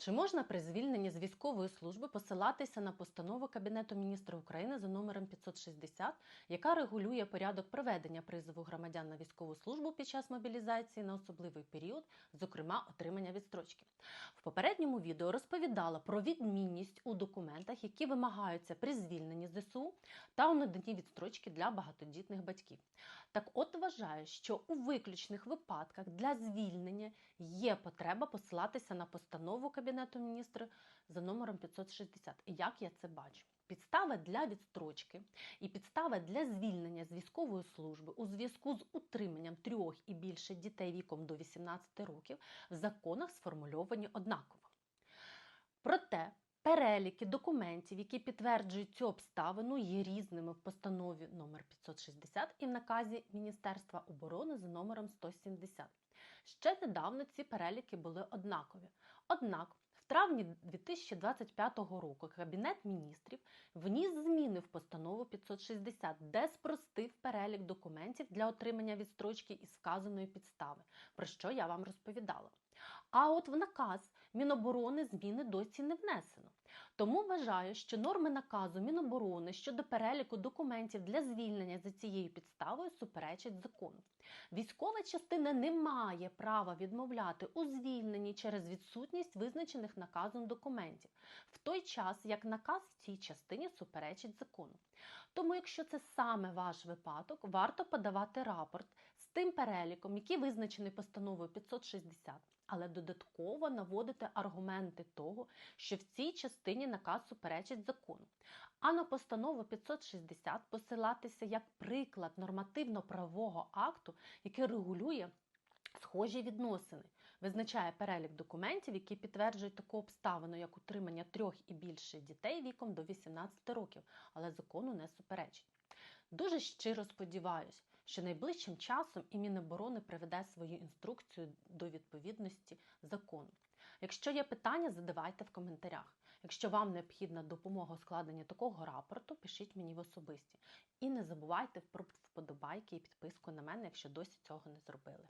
Чи можна при звільненні з військової служби посилатися на постанову Кабінету міністрів України за номером 560, яка регулює порядок проведення призову громадян на військову службу під час мобілізації на особливий період, зокрема отримання відстрочки? В попередньому відео розповідала про відмінність у документах, які вимагаються при звільненні з ЗСУ та у наданні відстрочки для багатодітних батьків. Так от вважаю, що у виключних випадках для звільнення є потреба посилатися на постанову Кабінету міністрів за номером 560. Як я це бачу? Підстави для відстрочки і підстави для звільнення з військової служби у зв'язку з утриманням трьох і більше дітей віком до 18 років в законах сформульовані однаково. Проте переліки документів, які підтверджують цю обставину, є різними в постанові номер 560 і в наказі Міністерства оборони за номером 170. Ще недавно ці переліки були однакові. Однак, в травні 2025 року Кабінет міністрів вніс зміни в постанову 560, де спростив перелік документів для отримання відстрочки із вказаної підстави, про що я вам розповідала. А от в наказ Міноборони зміни досі не внесено. Тому вважаю, що норми наказу Міноборони щодо переліку документів для звільнення за цією підставою суперечать закону. Військова частина не має права відмовляти у звільненні через відсутність визначених наказом документів, в той час як наказ в цій частині суперечить закону. Тому, якщо це саме ваш випадок, варто подавати рапорт тим переліком, який визначений постановою 560, але додатково наводити аргументи того, що в цій частині наказ суперечить закону. А на постанову 560 посилатися як приклад нормативно-правового акту, який регулює схожі відносини, визначає перелік документів, які підтверджують таку обставину, як утримання трьох і більше дітей віком до 18 років, але закону не суперечить. Дуже щиро сподіваюся, що найближчим часом і Міноборони приведе свою інструкцію до відповідності закону. Якщо є питання, задавайте в коментарях. Якщо вам необхідна допомога у складенні такого рапорту, пишіть мені в особисті. І не забувайте про вподобайки і підписку на мене, якщо досі цього не зробили.